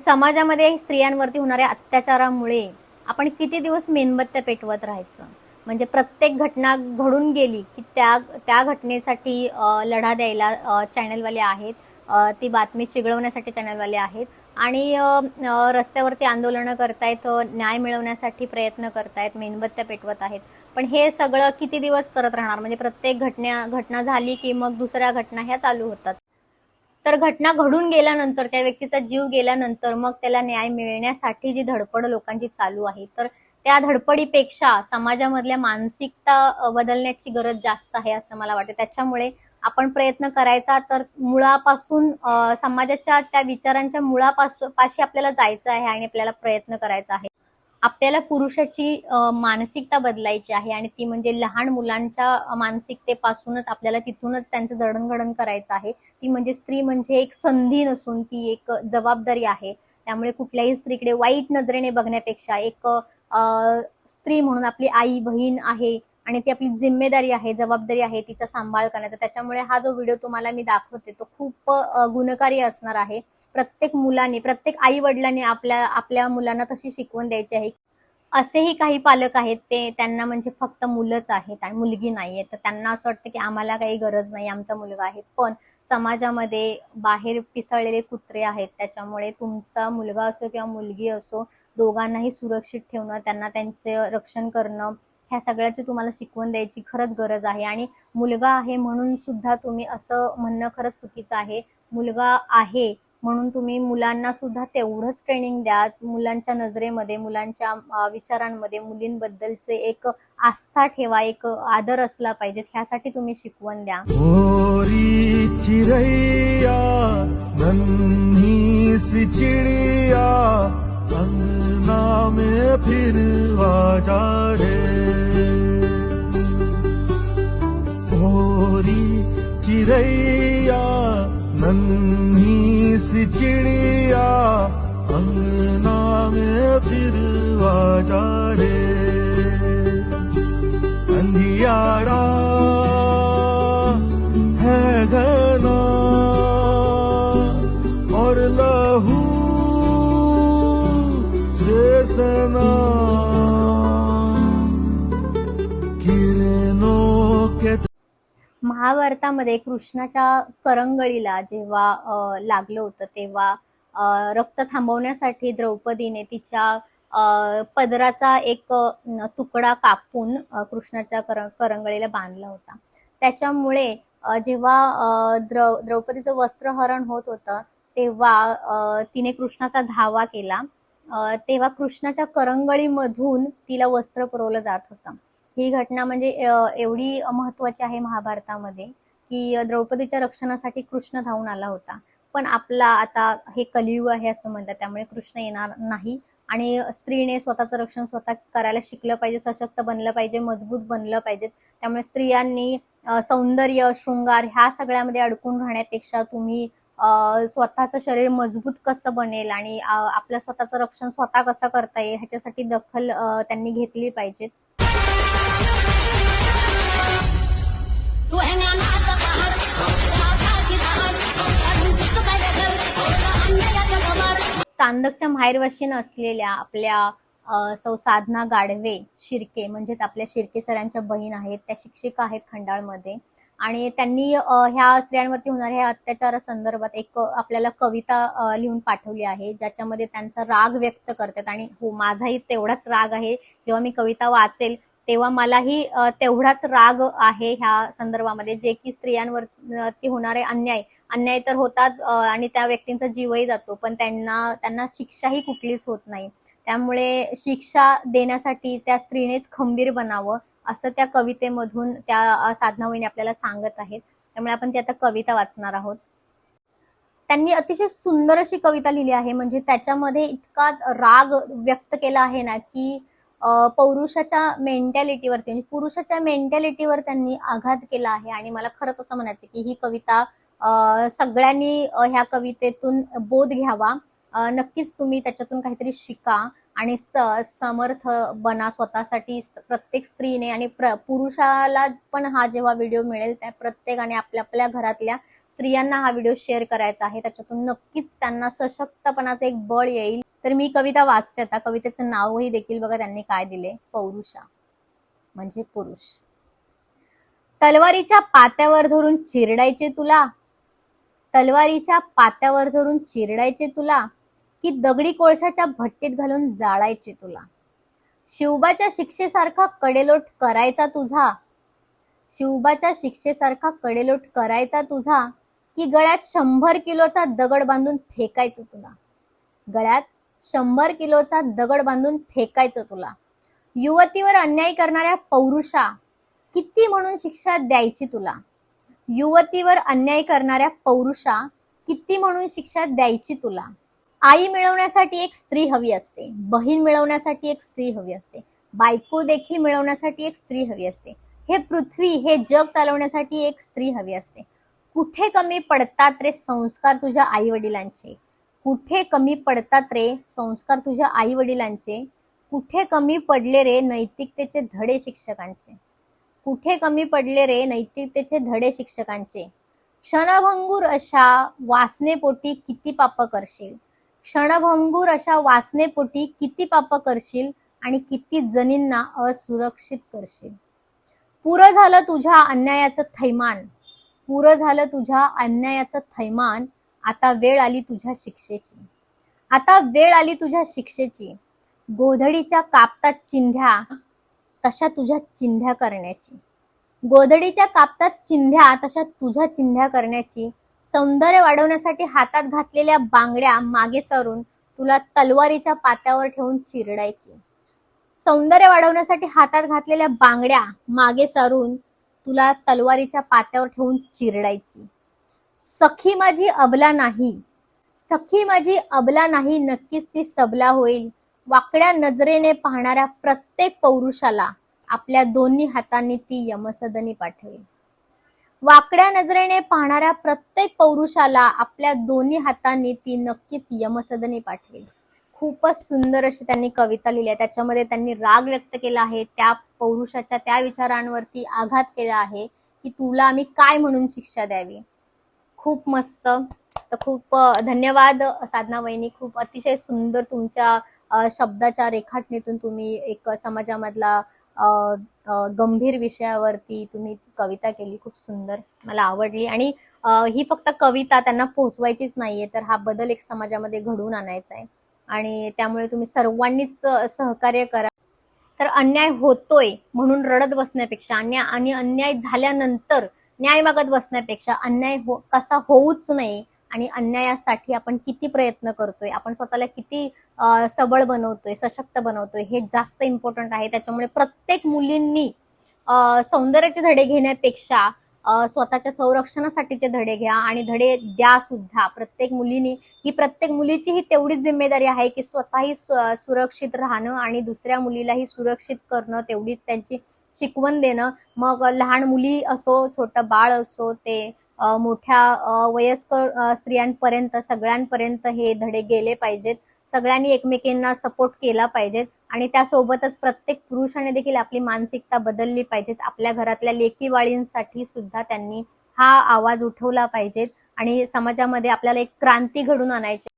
समाजामध्ये स्त्रियांवरती होणाऱ्या अत्याचारामुळे आपण किती दिवस मेणबत्त्या पेटवत राहायचं? म्हणजे प्रत्येक घटना घडून गेली की त्या त्या घटनेसाठी लढा द्यायला चॅनलवाले आहेत. ती बातमी चिघळवण्यासाठी चॅनलवाले आहेत. आणि रस्त्यावरती आंदोलनं करतायत न्याय मिळवण्यासाठी प्रयत्न करतायत मेणबत्त्या पेटवत आहेत. पण हे सगळं किती दिवस करत राहणार? म्हणजे प्रत्येक घटना घटना झाली की मग दुसऱ्या घटना ह्या चालू होतात. तर घटना घडून गेल्यानंतर त्या व्यक्तीचा जीव गेल्यानंतर मग त्याला न्याय मिळण्यासाठी जी धडपड लोकांची चालू आहे तर त्या धडपडीपेक्षा समाजामधल्या मानसिकता बदलण्याची गरज जास्त आहे असं मला वाटतं. त्याच्यामुळे आपण प्रयत्न करायचा तर मुळापासून समाजाच्या त्या विचारांच्या मुळापासून पाशी आपल्याला जायचं आहे आणि आपल्याला प्रयत्न करायचा आहे. आपल्याला पुरुषाची मानसिकता बदलायची आहे आणि ती म्हणजे लहान मुलांच्या मानसिकतेपासूनच आपल्याला तिथूनच त्यांचं जडणघडण करायचं आहे. ती म्हणजे स्त्री म्हणजे एक संधी नसून ती एक जबाबदारी आहे. त्यामुळे कुठल्याही स्त्रीकडे वाईट नजरेने बघण्यापेक्षा एक स्त्री म्हणून आपली आई बहीण आहे आणि ती आपली जिम्मेदारी आहे जबाबदारी आहे तिचा सांभाळ करण्याचा. त्याच्यामुळे हा जो व्हिडिओ तुम्हाला मी दाखवते तो खूप गुणकारी असणार आहे. प्रत्येक मुलाने प्रत्येक आई वडिलांनी आपल्या आपल्या मुलांना तशी शिकवून द्यायची आहे. असेही काही पालक आहेत ते त्यांना म्हणजे फक्त मुलंच आहेत आणि मुलगी नाहीये तर त्यांना असं वाटतं की आम्हाला काही गरज नाही आमचा मुलगा आहे. पण समाजामध्ये बाहेर पिसळलेले कुत्रे आहेत त्याच्यामुळे तुमचा मुलगा असो किंवा मुलगी असो दोघांनाही सुरक्षित ठेवणं त्यांना त्यांचे रक्षण करणं ह्या सगळ्याची तुम्हाला शिकवण द्यायची खरंच गरज आहे. आणि मुलगा आहे म्हणून सुद्धा तुम्ही असं म्हणणं खरंच चुकीचं आहे. मुलगा आहे म्हणून तुम्ही मुलांना सुद्धा तेवढंच ट्रेनिंग द्या मुलांच्या नजरेमध्ये मुलांच्या विचारांमध्ये मुलींबद्दलचे एक आस्था ठेवा एक आदर असला पाहिजे ह्यासाठी तुम्ही शिकवण द्या. चिड़िया अंगना में फिर जा रे। नन्ही सी चिड़िया अंगना में फिर आजा रे। अंधियारा महाभारतामध्ये कृष्णाच्या करंगळीला जेव्हा लागलं होतं तेव्हा रक्त थांबवण्यासाठी द्रौपदीने तिच्या अ, पदराचा एक तुकडा कापून कृष्णाच्या कर करंगळीला बांधला होता. त्याच्यामुळे जेव्हा द्रौ द्रौपदीचं वस्त्रहरण होत होतं तेव्हा तिने कृष्णाचा धावा केला. तेव्हा कृष्णाच्या करंगळीमधून तिला वस्त्र पुरवलं जात होतं. ही घटना म्हणजे एवढी महत्वाची आहे महाभारतामध्ये की द्रौपदीच्या रक्षणासाठी कृष्ण धावून आला होता. पण आपला आता हे कलियुग आहे असं म्हणतात त्यामुळे कृष्ण येणार नाही. आणि स्त्रीने स्वतःचं रक्षण स्वतः करायला शिकलं पाहिजे सशक्त बनलं पाहिजे मजबूत बनलं पाहिजे. त्यामुळे स्त्रियांनी सौंदर्य शृंगार ह्या सगळ्यामध्ये अडकून राहण्यापेक्षा तुम्ही अ, स्वतःचं शरीर मजबूत कसं बनेल आणि आपलं स्वतःचं रक्षण स्वतः कसं करता येईल ह्याच्यासाठी दखल त्यांनी घेतली पाहिजे चांदकच्या माहेरवाशीन असलेल्या आपल्या सौ साधना गाडवे शिर्के म्हणजेच आपल्या शिर्के सरांच्या बहीण आहेत त्या शिक्षिका आहेत खंडाळमध्ये. आणि त्यांनी ह्या स्त्रियांवरती होणाऱ्या ह्या अत्याचारासंदर्भात एक आपल्याला कविता लिहून पाठवली आहे ज्याच्यामध्ये त्यांचा राग व्यक्त करतात. आणि हो माझाही तेवढाच राग आहे. जेव्हा मी कविता वाचेल तेव्हा मलाही तेवढाच राग आहे ह्या संदर्भामध्ये जे की स्त्रियांवरती होणारे अन्याय. अन्याय तर होतात आणि त्या व्यक्तींचा जीवही जातो पण त्यांना त्यांना शिक्षाही कुठलीच होत नाही. त्यामुळे शिक्षा देण्यासाठी त्या स्त्रीनेच खंबीर बनावं असं त्या कवितेमधून त्या अ, साधना आपल्याला सांगत आहेत. त्यामुळे आपण ती आता कविता वाचणार आहोत. त्यांनी अतिशय सुंदर अशी कविता लिहिली आहे म्हणजे त्याच्यामध्ये इतका राग व्यक्त केला आहे ना की पौरुषाच्या मेंटॅलिटीवरती म्हणजे पुरुषाच्या मेंटॅलिटीवर त्यांनी आघात केला आहे. आणि मला खरंच असं म्हणायचं की ही कविता सगळ्यांनी ह्या कवितेतून बोध घ्यावा. नक्कीच तुम्ही त्याच्यातून काहीतरी शिका. आणि स समर्थ बना स्वतःसाठी प्रत्येक स्त्रीने आणि प्र पुरुषाला पण हा जेव्हा व्हिडिओ मिळेल त्या प्रत्येकाने आपल्या आपल्या घरातल्या स्त्रियांना हा व्हिडिओ शेअर करायचा आहे. त्याच्यातून नक्कीच त्यांना सशक्तपणाचं एक बळ येईल. तर मी कविता वाचते आता. कवितेचं नावही देखील बघा त्यांनी काय दिले? पौरुषा म्हणजे पुरुष. तलवारीच्या पात्यावर धरून चिरडायचे तुला. तलवारीच्या पात्यावर धरून चिरडायचे तुला. की दगडी कोळशाच्या भट्टीत घालून जाळायचे तुला. शिवबाच्या शिक्षेसारखा कडेलोट करायचा तुझा. शिवबाच्या शिक्षेसारखा कडेलोट करायचा तुझा की गळ्यात शंभर किलोचा दगड बांधून फेकायचं तुला. गळ्यात शंभर किलोचा दगड बांधून फेकायचं तुला. युवतीवर अन्याय करणाऱ्या पौरुषा किती म्हणून शिक्षा द्यायची तुला? युवतीवर अन्याय करणाऱ्या पौरुषा किती म्हणून शिक्षा द्यायची तुला? आई मिळवण्यासाठी एक स्त्री हवी असते बहीण मिळवण्यासाठी एक स्त्री हवी असते बायको देखील मिळवण्यासाठी एक स्त्री हवी असते. हे पृथ्वी हे जग चालवण्यासाठी एक स्त्री हवी असते. कुठे कमी पडतात रे संस्कार तुझ्या आई वडिलांचे कुठे कमी पडतात रे संस्कार तुझ्या आई वडिलांचे कुठे कमी पडले रे नैतिकतेचे धडे शिक्षकांचे? कुठे कमी पडले रे नैतिकतेचे धडे शिक्षकांचे? क्षणभंगूर अशा वासनेपोटी किती पाप करशील? क्षणभंगूर अशा वासनेपोटी किती पाप करशील आणि किती जणींना असुरक्षित करशील? पुरं झालं तुझ्या अन्यायाचं थैमान. पुरं झालं तुझ्या अन्यायाचं थैमान. आता वेळ आली तुझ्या शिक्षेची. आता वेळ आली तुझ्या शिक्षेची. गोधडीच्या कापतात चिंध्या तशा तुझ्या चिंध्या करण्याची. गोधडीच्या कापतात चिंध्या तशा तुझ्या चिंध्या करण्याची. सौंदर्य वाढवण्यासाठी हातात घातलेल्या बांगड्या मागे सरून तुला तलवारीच्या पात्यावर ठेवून चिरडायची. सौंदर्य वाढवण्यासाठी हातात घातलेल्या बांगड्या मागे सारून तुला तलवारीच्या पात्यावर ठेवून चिरडायची. सखी माझी अबला नाही. सखी माझी अबला नाही नक्कीच ती सबला होईल. वाकड्या नजरेने पाहणाऱ्या प्रत्येक पौरुषाला आपल्या दोन्ही हातांनी ती यमसदनी पाठवेल. वाकड्या नजरेने पाहणाऱ्या प्रत्येक पौरुषाला आपल्या दोन्ही हातांनी ती नक्कीच यमसदनी पाठवेल. खूपच सुंदर अशी त्यांनी कविता लिहिली आहे त्याच्यामध्ये त्यांनी राग व्यक्त केला आहे. त्या पौरुषाच्या त्या विचारांवरती आघात केला आहे की तुला आम्ही काय म्हणून शिक्षा द्यावी? खूप मस्त. तर खूप धन्यवाद साधना वहिनी. खूप अतिशय सुंदर तुमच्या शब्दाच्या रेखाटणीतून तुम्ही एक समाजामधला गंभीर विषयावरती तुम्ही कविता केली खूप सुंदर मला आवडली. आणि ही फक्त कविता त्यांना पोहोचवायचीच नाहीये तर हा बदल एक समाजामध्ये घडवून आणायचा आहे. आणि त्यामुळे तुम्ही सर्वांनीच सहकार्य करा. तर अन्याय होतोय म्हणून रडत बसण्यापेक्षा अन्याय आणि अन्याय झाल्यानंतर न्याय मागत बसण्यापेक्षा अन्याय हो कसा होऊच नये आणि अन्यायासाठी आपण किती प्रयत्न करतोय आपण स्वतःला किती सबळ बनवतोय सशक्त बनवतोय हे जास्त इम्पॉर्टंट आहे. त्याच्यामुळे प्रत्येक मुलींनी सौंदर्याचे धडे घेण्यापेक्षा स्वतःच्या संरक्षणासाठीचे धडे घ्या आणि धडे द्या सुद्धा. प्रत्येक मुलीने ही प्रत्येक मुलीची ही तेवढीच जिम्मेदारी आहे की स्वतःही सुरक्षित राहणं आणि दुसऱ्या मुलीलाही सुरक्षित करणं तेवढीच त्यांची शिकवण देणं. मग लहान मुली असो छोटं बाळ असो ते मोठ्या वयस्कर स्त्रियांपर्यंत सगळ्यांपर्यंत हे धडे गेले पाहिजेत. सगळ्यांनी एकमेकींना सपोर्ट केला पाहिजेत. आणि त्यासोबतच प्रत्येक पुरुषाने देखील आपली मानसिकता बदलली पाहिजेत. आपल्या घरातल्या लेकीवाळींसाठी सुद्धा त्यांनी हा आवाज उठवला पाहिजेत. आणि समाजामध्ये आपल्याला एक क्रांती घडून आणायची.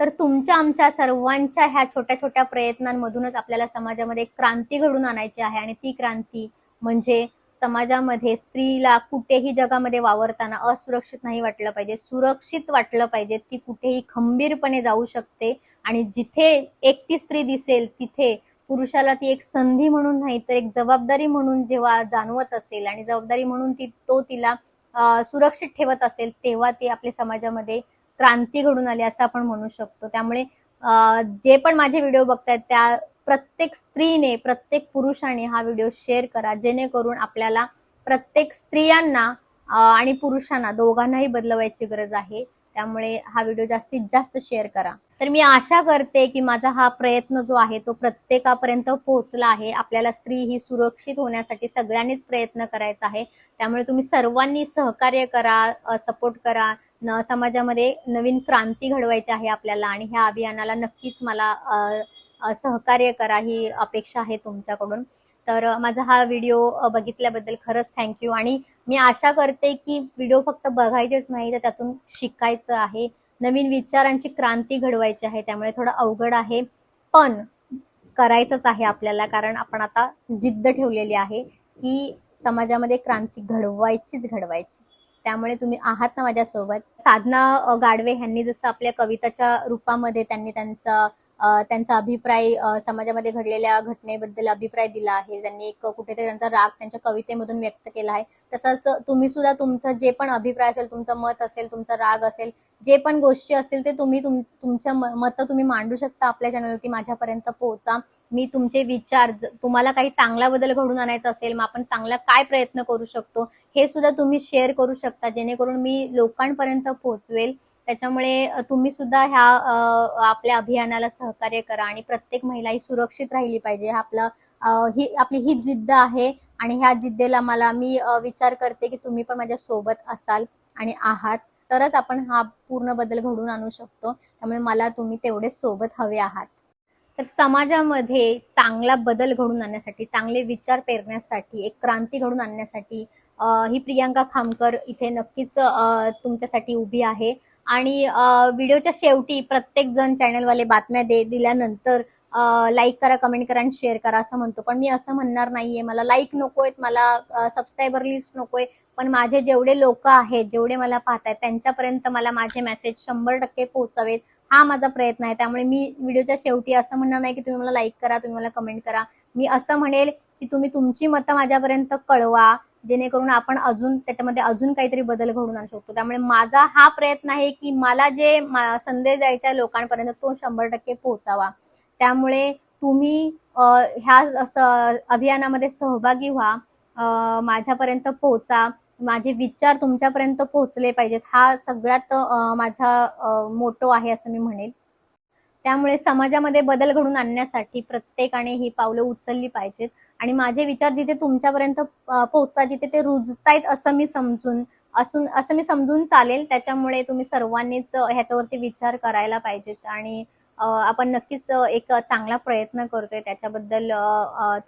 तर तुमच्या आमच्या सर्वांच्या ह्या छोट्या छोट्या प्रयत्नांमधूनच आपल्याला समाजामध्ये एक क्रांती घडून आणायची आहे. आणि ती क्रांती म्हणजे समाजामध्ये स्त्रीला कुठेही जगामध्ये वावरताना असुरक्षित नाही वाटलं पाहिजे सुरक्षित वाटलं पाहिजे ती कुठेही खंबीरपणे जाऊ शकते. आणि जिथे एकटी स्त्री दिसेल तिथे पुरुषाला ती एक संधी म्हणून नाही तर एक जबाबदारी म्हणून जेव्हा जाणवत असेल आणि जबाबदारी म्हणून ती तो तिला सुरक्षित ठेवत असेल तेव्हा ती आपल्या समाजामध्ये क्रांती घडून आली असं आपण म्हणू शकतो. त्यामुळे जे पण माझे व्हिडिओ बघतायत त्या प्रत्येक स्त्रीने प्रत्येक पुरुषाने हा व्हिडिओ शेअर करा. जेणेकरून आपल्याला प्रत्येक स्त्रियांना आणि पुरुषांना दोघांनाही बदलवायची गरज आहे. त्यामुळे हा व्हिडिओ जास्तीत जास्त शेअर करा. तर मी आशा करते की माझा हा प्रयत्न जो आहे तो प्रत्येकापर्यंत पोहोचला आहे. आपल्याला स्त्री ही सुरक्षित होण्यासाठी सगळ्यांनीच प्रयत्न करायचा आहे. त्यामुळे तुम्ही सर्वांनी सहकार्य करा सपोर्ट करा. न समाजामध्ये नवीन क्रांती घडवायची आहे आपल्याला आणि ह्या अभियानाला नक्कीच मला सहकार्य करा ही अपेक्षा आहे तुमच्याकडून. तर माझा हा व्हिडिओ बघितल्याबद्दल खरंच थँक्यू आणि मी आशा करते की व्हिडिओ फक्त बघायचेच नाही तर त्यातून शिकायचं आहे. नवीन विचारांची क्रांती घडवायची आहे त्यामुळे थोडं अवघड आहे. पण करायचंच आहे आपल्याला कारण आपण आता जिद्द ठेवलेली आहे की समाजामध्ये क्रांती घडवायचीच घडवायची. त्यामुळे तुम्ही आहात ना माझ्यासोबत. साधना गाडवे ह्यांनी जसं आपल्या कविताच्या रूपामध्ये त्यांनी त्यांचा त्यांचा अभिप्राय समाजामध्ये घडलेल्या घटनेबद्दल अभिप्राय दिला आहे. त्यांनी एक कुठेतरी त्यांचा राग त्यांच्या कवितेमधून व्यक्त केला आहे. तसंच तुम्ही सुद्धा तुमचं जे पण अभिप्राय असेल तुमचं मत असेल तुमचा राग असेल जे पण गोष्टी असतील ते तुम्ही तुम तुमच्या म- मतं तुम्ही मांडू शकता आपल्या चॅनलवरती माझ्यापर्यंत पोहोचा. मी तुमचे विचार तुम्हाला काही चांगला बदल घडून आणायचा असेल मग आपण चांगला काय प्रयत्न करू शकतो हे सुद्धा तुम्ही शेअर करू शकता जेणेकरून मी लोकांपर्यंत पोहोचवेल. त्याच्यामुळे तुम्ही सुद्धा ह्या आपल्या अभियानाला सहकार्य करा आणि प्रत्येक महिला ही सुरक्षित राहिली पाहिजे. हा आपला ही आपली ही जिद्द आहे आणि ह्या जिद्देला मला मी विचार करते की तुम्ही पण माझ्या सोबत असाल आणि आहात. तरच आपण हा पूर्ण बदल घडवून आणू शकतो. त्यामुळे मला तुम्ही तेवढे सोबत हवे आहात. तर समाजामध्ये चांगला बदल घडून आणण्यासाठी चांगले विचार पेरण्यासाठी एक क्रांती घडून आणण्यासाठी ही प्रियांका खामकर इथे नक्कीच तुमच्यासाठी उभी आहे. आणि व्हिडिओच्या शेवटी प्रत्येक जण चॅनलवाले बातम्या दे दिल्यानंतर लाईक करा कमेंट करा आणि शेअर करा असं म्हणतो. पण मी असं म्हणणार नाहीये. मला लाईक नकोय मला सबस्क्रायबर लिस्ट नकोय. पण माझे जेवढे लोक आहेत जेवढे मला पाहतायत त्यांच्यापर्यंत मला माझे मेसेज शंभर टक्के पोहोचावेत हा माझा प्रयत्न आहे. त्यामुळे मी व्हिडिओच्या शेवटी असं म्हणणार नाही की तुम्ही मला लाईक करा तुम्ही मला कमेंट करा. मी असं म्हणेल की तुम्ही तुमची मतं माझ्यापर्यंत कळवा जेणेकरून आपण अजून त्याच्यामध्ये अजून काहीतरी बदल घडून आणू शकतो. त्यामुळे माझा हा प्रयत्न आहे की मला जे मा- संदेश द्यायचा लोकांपर्यंत तो शंभर टक्के पोहोचावा. त्यामुळे तुम्ही ह्या असं अभियानामध्ये सहभागी व्हा माझ्यापर्यंत पोहोचा. माझे विचार तुमच्यापर्यंत पोहोचले पाहिजेत. हा सगळ्यात माझा मोटो आहे असं मी म्हणेल. त्यामुळे समाजामध्ये बदल घडून आणण्यासाठी प्रत्येकाने ही पावलं उचलली पाहिजेत. आणि माझे विचार जिथे तुमच्यापर्यंत पोहोचतात जिथे ते रुजतायत असं मी समजून असून असं मी समजून चालेल. त्याच्यामुळे तुम्ही सर्वांनीच ह्याच्यावरती विचार करायला पाहिजेत. आणि आपण नक्कीच एक चांगला प्रयत्न करतोय. त्याच्याबद्दल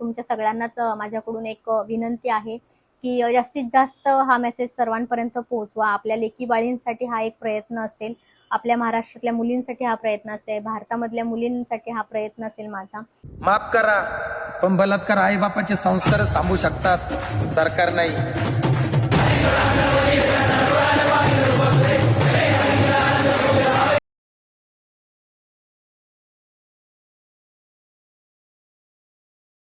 तुमच्या सगळ्यांनाच माझ्याकडून एक विनंती आहे. की जास्तीत जास्त हा मेसेज सर्वांपर्यंत पोहोचवा. आपल्या लेकी बाळींसाठी हा एक प्रयत्न असेल. आपल्या महाराष्ट्रातल्या मुलींसाठी हा प्रयत्न असेल. भारतामधल्या मुलींसाठी हा प्रयत्न असेल माझा. माफ करा पण बलात्कार आई बापाचे संस्कारच थांबू शकतात. सरकार नाही.